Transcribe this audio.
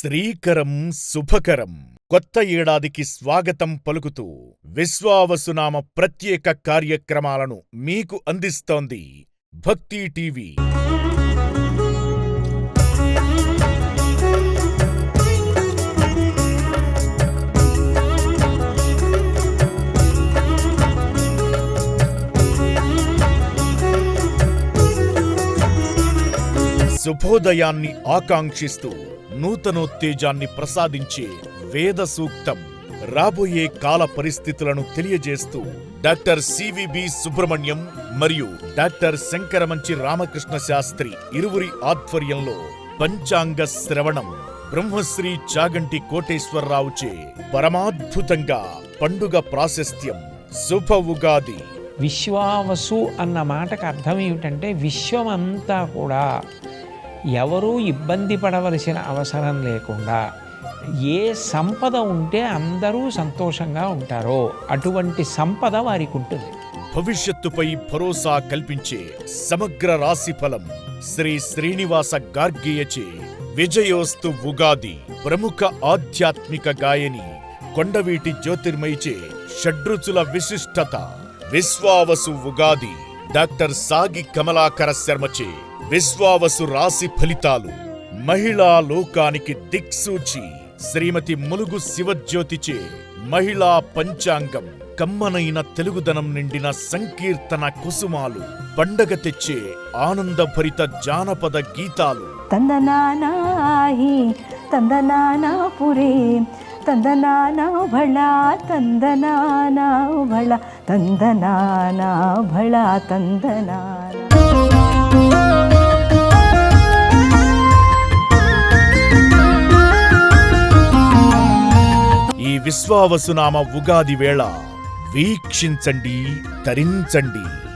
శ్రీకరం శుభకరం. కొత్త ఏడాదికి స్వాగతం పలుకుతూ విశ్వావసునామ ప్రత్యేక కార్యక్రమాలను మీకు అందిస్తోంది భక్తి టీవీ. శుభోదయాన్ని ఆకాంక్షిస్తూ నూతనోత్తేజాన్ని ప్రసాదించే వేద సూక్తం రాబోయే కాల పరిస్థితులను తెలియజేస్తూ డాక్టర్ సివిబి సుబ్రహ్మణ్యం మరియు డాక్టర్ శంకరమంచి రామకృష్ణ శాస్త్రి ఇరువురి ఆధ్వర్యంలో పంచాంగ శ్రవణం బ్రహ్మశ్రీ చాగంటి కోటేశ్వరరావుచే పరమాద్భుతంగా పండుగ ప్రాశస్త్యం శుభ ఉగాది. విశ్వావసు అన్న మాటకు అర్థం ఏమిటంటే విశ్వమంతా కూడా ఎవరూ ఇబ్బంది పడవలసిన అవసరం లేకుండా ఏ సంపద ఉంటే అందరూ సంతోషంగా ఉంటారో అటువంటి సంపద వారికి ఉంటుంది. భవిష్యత్తుపై భరోసా కల్పించే సమగ్ర రాశి ఫలం శ్రీ శ్రీనివాస గార్గేయచే విజయోస్తు ఉగాది ప్రముఖ ఆధ్యాత్మిక గాయని కొండవీటి జ్యోతిర్మయిచే షడ్రుచుల విశిష్టత విశ్వావసు ఉగాది డాక్టర్ సాగి కమలాకర శర్మచే విశ్వావసు రాశి ఫలితాలు మహిళా లోకానికి దిక్సూచి శ్రీమతి ములుగు శివజ్యోతిచే మహిళా పంచాంగం కమ్మనైన తెలుగుదనం నిండిన సంకీర్తన కుసుమాలు పండగ తెచ్చే ఆనందభరిత జానపద గీతాలు ತಂದನಾನಾಹಿ ತಂದನಾನ ಪುರೇ ತಂದನಾನ ಭಳ ತಂದನಾನ ಭಳ ತಂದನಾನ ಭಳ ತಂದನಾನ విశ్వావసునామ ఉగాది వేళ వీక్షించండి తరించండి